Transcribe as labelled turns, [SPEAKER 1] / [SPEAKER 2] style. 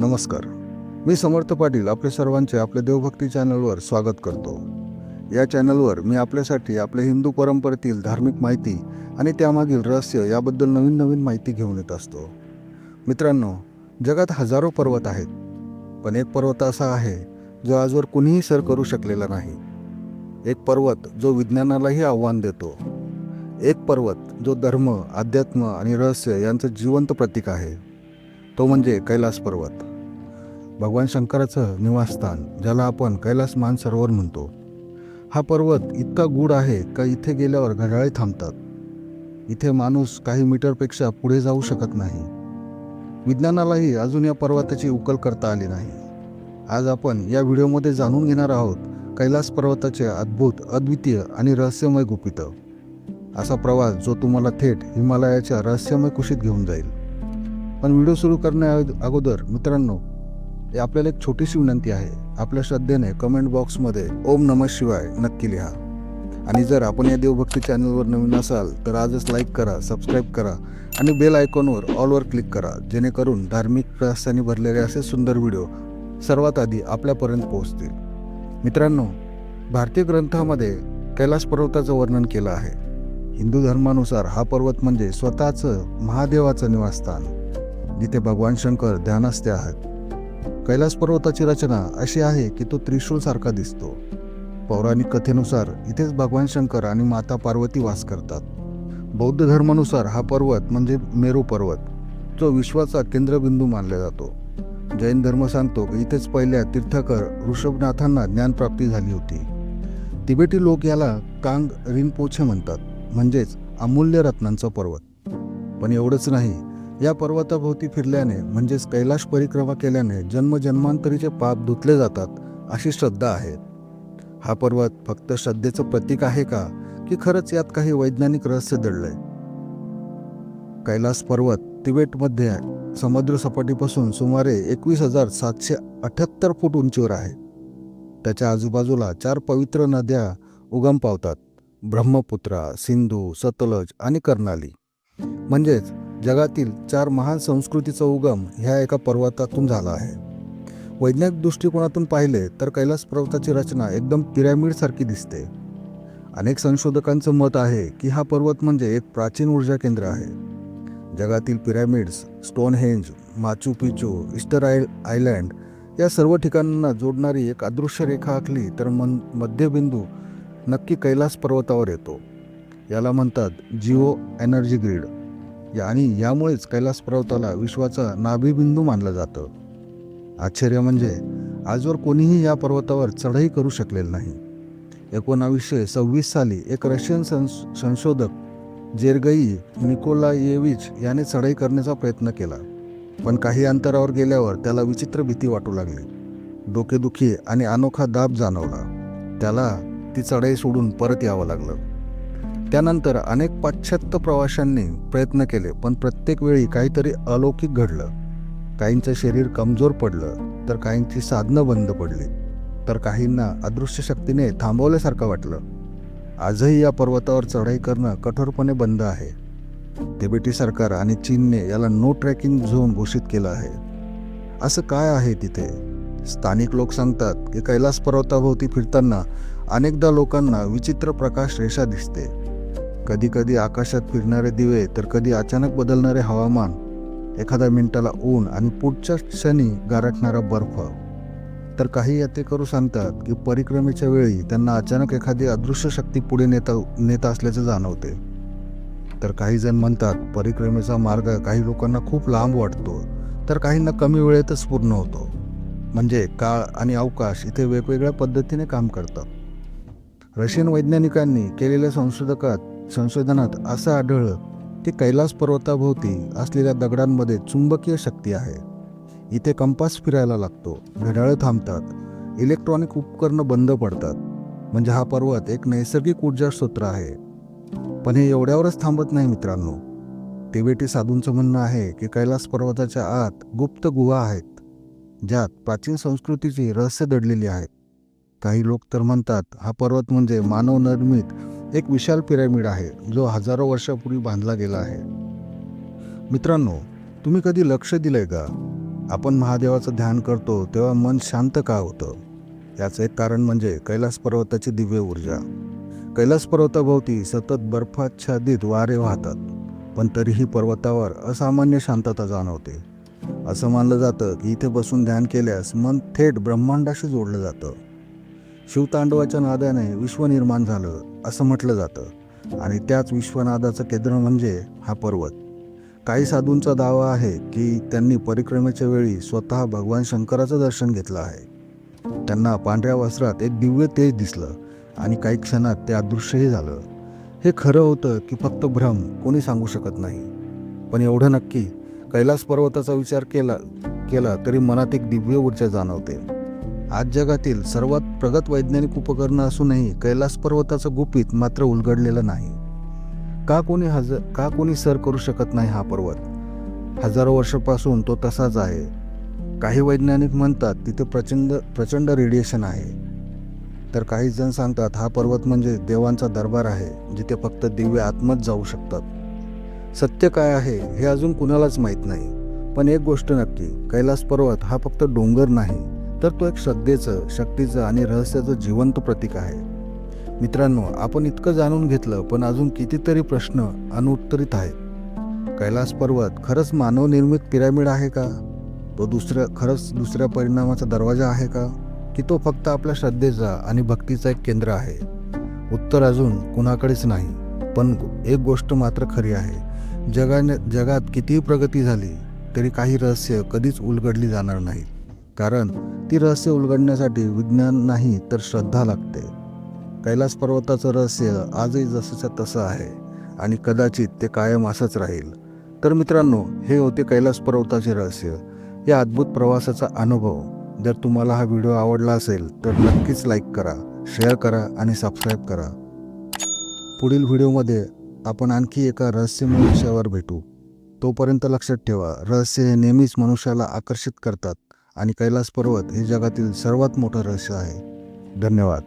[SPEAKER 1] नमस्कार. मी समर्थ पाटील आपले सर्वांचे आपल्या देवभक्ती चॅनलवर स्वागत करतो. या चॅनलवर मी आपल्यासाठी आपल्या हिंदू परंपरेतील धार्मिक माहिती आणि त्यामागील रहस्य याबद्दल नवीन नवीन माहिती घेऊन येत असतो. मित्रांनो जगात हजारो पर्वत आहेत. पण एक पर्वत असा आहे जो आजवर कुणीही सर करू शकलेला नाही. एक पर्वत जो विज्ञानालाही आव्हान देतो. एक पर्वत जो धर्म अध्यात्म आणि रहस्य यांचं जिवंत प्रतीक आहे. तो म्हणजे कैलास पर्वत. भगवान शंकराचं निवासस्थान ज्याला आपण कैलास मानसरोवर म्हणतो. हा पर्वत इतका गूढ आहे का इथे गेल्यावर घड्याळे थांबतात. इथे माणूस काही मीटरपेक्षा पुढे जाऊ शकत नाही. विज्ञानालाही अजून या पर्वताची उकल करता आली नाही. आज आपण या व्हिडिओमध्ये जाणून घेणार आहोत कैलास पर्वताचे अद्भुत अद्वितीय आणि रहस्यमय गुपितं. असा प्रवास जो तुम्हाला थेट हिमालयाच्या रहस्यमय कुशीत घेऊन जाईल. पण व्हिडिओ सुरू करण्या अगोदर मित्रांनो आपल्याला एक छोटीशी विनंती आहे. आपल्या श्रद्धेने कमेंट बॉक्समध्ये ओम नमः शिवाय नक्की लिहा. आणि जर आपण या देवभक्ती चॅनलवर नवीन असाल तर आजच लाईक करा सबस्क्राईब करा आणि बेल आयकॉनवर ऑलवर क्लिक करा. जेणेकरून धार्मिक रहस्याने भरलेले असे सुंदर व्हिडिओ सर्वात आधी आपल्यापर्यंत पोहोचतील. मित्रांनो भारतीय ग्रंथामध्ये कैलास पर्वताचं वर्णन केलं आहे. हिंदू धर्मानुसार हा पर्वत म्हणजे स्वतःचं महादेवाचं निवासस्थान जिथे भगवान शंकर ध्यानस्थे आहेत. कैलास पर्वताची रचना अशी आहे की तो त्रिशूलसारखा दिसतो. पौराणिक कथेनुसार इथेच भगवान शंकर आणि माता पार्वती वास करतात. बौद्ध धर्मानुसार हा पर्वत म्हणजे मेरू पर्वत जो विश्वाचा केंद्रबिंदू मानला जातो. जैन धर्म सांगतो की इथेच पहिल्या तीर्थकर ऋषभनाथांना ज्ञानप्राप्ती झाली होती. तिबेटी लोक याला कांग रिनपोछे म्हणतात म्हणजेच अमूल्य रत्नांचा पर्वत. पण एवढंच नाही या पर्वताभोवती फिरल्याने म्हणजेच कैलाश परिक्रमा केल्याने जन्मजन्मांतरीचे पाप धुतले जातात अशी श्रद्धा आहे. हा पर्वत फक्त श्रद्धेचं प्रतीक आहे का की खरंच यात काही वैज्ञानिक रहस्य दडलंय? कैलास पर्वत तिबेटमध्ये समुद्र सपाटीपासून सुमारे एकवीस हजार सातशे अठ्याहत्तर फूट उंचीवर आहे. त्याच्या आजूबाजूला चार पवित्र नद्या उगम पावतात. ब्रह्मपुत्रा सिंधू सतलज आणि कर्नाली म्हणजेच जगातील चार महान संस्कृतीचा उगम ह्या एका पर्वतातून झाला आहे. वैज्ञानिक दृष्टिकोनातून पाहिले तर कैलास पर्वताची रचना एकदम पिरॅमिडसारखी दिसते. अनेक संशोधकांचं मत आहे की हा पर्वत म्हणजे एक प्राचीन ऊर्जा केंद्र आहे. जगातील pyramids Stonehenge Machu Picchu Easter I island या सर्व ठिकाणांना जोडणारी एक अदृश्य रेखा आखली तर मन मध्यबिंदू नक्की कैलास पर्वतावर येतो. याला म्हणतात जिओ एनर्जी ग्रीड. या आणि यामुळेच कैलास पर्वताला विश्वाचा नाभिबिंदू मानलं जातं. आश्चर्य म्हणजे आजवर कोणीही या पर्वतावर चढाई करू शकलेलं नाही. एकोणावीसशे सव्वीस साली एक रशियन संस संशोधक जेरगई निकोलायेविच याने चढाई करण्याचा प्रयत्न केला. पण काही अंतरावर गेल्यावर त्याला विचित्र भीती वाटू लागली. डोकेदुखी आणि अनोखा दाब जाणवला. त्याला ती चढाई सोडून परत यावं लागलं. त्यानंतर अनेक पाश्चात्य प्रवाशांनी प्रयत्न केले पण प्रत्येक वेळी काहीतरी अलौकिक घडलं. काहींचं शरीर कमजोर पडलं तर काहींची साधनं बंद पडली तर काहींना अदृश्य शक्तीने थांबवल्यासारखं वाटलं. आजही या पर्वतावर चढाई करणं कठोरपणे बंद आहे. तिबेटी सरकार आणि चीनने याला नो ट्रॅकिंग झोन घोषित केलं आहे. असं काय आहे तिथे? स्थानिक लोक सांगतात की कैलास पर्वताभोवती फिरताना अनेकदा लोकांना विचित्र प्रकाश रेषा दिसते. कधीकधी आकाशात फिरणारे दिवे तर कधी अचानक बदलणारे हवामान एखाद्या मिनिटाला ऊन आणि पुढच्या क्षणी गारठणारा बर्फ. तर काही यात्रेकरू सांगतात की परिक्रमेच्या वेळी त्यांना अचानक एखादी अदृश्य शक्ती पुढे नेता नेत असल्याचे जाणवते. तर काही जण म्हणतात परिक्रमेचा मार्ग काही लोकांना खूप लांब वाटतो तर काहींना कमी वेळेतच पूर्ण होतो. म्हणजे काळ आणि अवकाश इथे वेगवेगळ्या पद्धतीने काम करतात. रशियन वैज्ञानिकांनी केलेल्या संशोधकात संशोधनात असं आढळलं की कैलास पर्वताभोवती असलेल्या दगडांमध्ये चुंबकीय शक्ती आहे. इथे कंपास फिरायला लागतो घड्याळं थांबतात इलेक्ट्रॉनिक उपकरणं बंद पडतात. म्हणजे हा पर्वत एक नैसर्गिक ऊर्जा स्रोत आहे. पण हे एवढ्यावरच थांबत नाही मित्रांनो. तिबेटी साधूंचं म्हणणं आहे की कैलास पर्वताच्या आत गुप्त गुहा आहेत ज्यात प्राचीन संस्कृतीची रहस्य दडलेली आहेत. काही लोक तर म्हणतात हा पर्वत म्हणजे मानव निर्मित एक विशाल पिरॅमिड आहे जो हजारो वर्षापूर्वी बांधला गेला आहे. मित्रांनो तुम्ही कधी लक्ष दिलंय का? आपण महादेवाचं ध्यान करतो तेव्हा मन शांत का होतं? याचं एक कारण म्हणजे कैलास पर्वताची दिव्य ऊर्जा. कैलास पर्वताभोवती सतत बर्फाच्छादित वारे वाहतात पण तरीही पर्वतावर असामान्य शांतता जाणवते. असं मानलं जातं की इथे बसून ध्यान केल्यास मन थेट ब्रह्मांडाशी जोडलं जातं. शिवतांडवाच्या नादाने विश्व निर्माण झालं असं म्हटलं जातं. आणि त्याच विश्वनादाचं केंद्र म्हणजे हा पर्वत. काही साधूंचा दावा आहे की त्यांनी परिक्रमेच्या वेळी स्वतः भगवान शंकराचं दर्शन घेतलं आहे. त्यांना पांढऱ्या वस्त्रात एक दिव्य तेज दिसलं आणि काही क्षणात ते अदृश्यही झालं. हे खरं होतं की फक्त भ्रम कोणी सांगू शकत नाही. पण एवढं नक्की कैलास पर्वताचा विचार केला केला तरी मनात एक दिव्य ऊर्जा जाणवते. आज जगातील सर्वात प्रगत वैज्ञानिक उपकरणं असूनही कैलास पर्वताचं गुपित मात्र उलगडलेलं नाही. का कोणी हज का कोणी सर करू शकत नाही हा पर्वत? हजारो वर्षापासून तो तसाच आहे. काही वैज्ञानिक म्हणतात तिथे प्रचंड प्रचंड रेडिएशन आहे. तर काही जण सांगतात हा पर्वत म्हणजे देवांचा दरबार आहे जिथे फक्त दिव्य आत्मच जाऊ शकतात. सत्य काय आहे हे अजून कुणालाच माहीत नाही. पण एक गोष्ट नक्की कैलास पर्वत हा फक्त डोंगर नाही तर तो एक श्रद्धेचं शक्तीचं आणि रहस्याचं जिवंत प्रतीक आहे. मित्रांनो आपण इतकं जाणून घेतलं पण अजून कितीतरी प्रश्न अनुत्तरित आहेत. कैलास पर्वत खरंच मानवनिर्मित पिरामिड आहे का? तो दुसऱ्या खरंच दुसऱ्या परिणामाचा दरवाजा आहे का? की तो फक्त आपल्या श्रद्धेचा आणि भक्तीचा एक केंद्र आहे? उत्तर अजून कुणाकडेच नाही पण एक गोष्ट मात्र खरी आहे. जगाने जगात कितीही प्रगती झाली तरी काही रहस्य कधीच उलगडली जाणार नाहीत. कारण ती रहस्य उलगडण्यासाठी विज्ञान नाही तर श्रद्धा लागते. कैलास पर्वताचं रहस्य आजही जसंच्या तसं आहे आणि कदाचित ते कायम असंच राहील. तर मित्रांनो हे होते कैलास पर्वताचे रहस्य. या अद्भुत प्रवासाचा अनुभव. जर तुम्हाला हा व्हिडिओ आवडला असेल तर नक्कीच लाईक करा शेअर करा आणि सबस्क्राईब करा. पुढील व्हिडिओमध्ये आपण आणखी एका रहस्यमय विषयावर भेटू. तोपर्यंत लक्षात ठेवा रहस्य हे नेहमीच मनुष्याला आकर्षित करतात. आणि कैलास पर्वत हे जगातील सर्वात मोठं रहस्य आहे. धन्यवाद.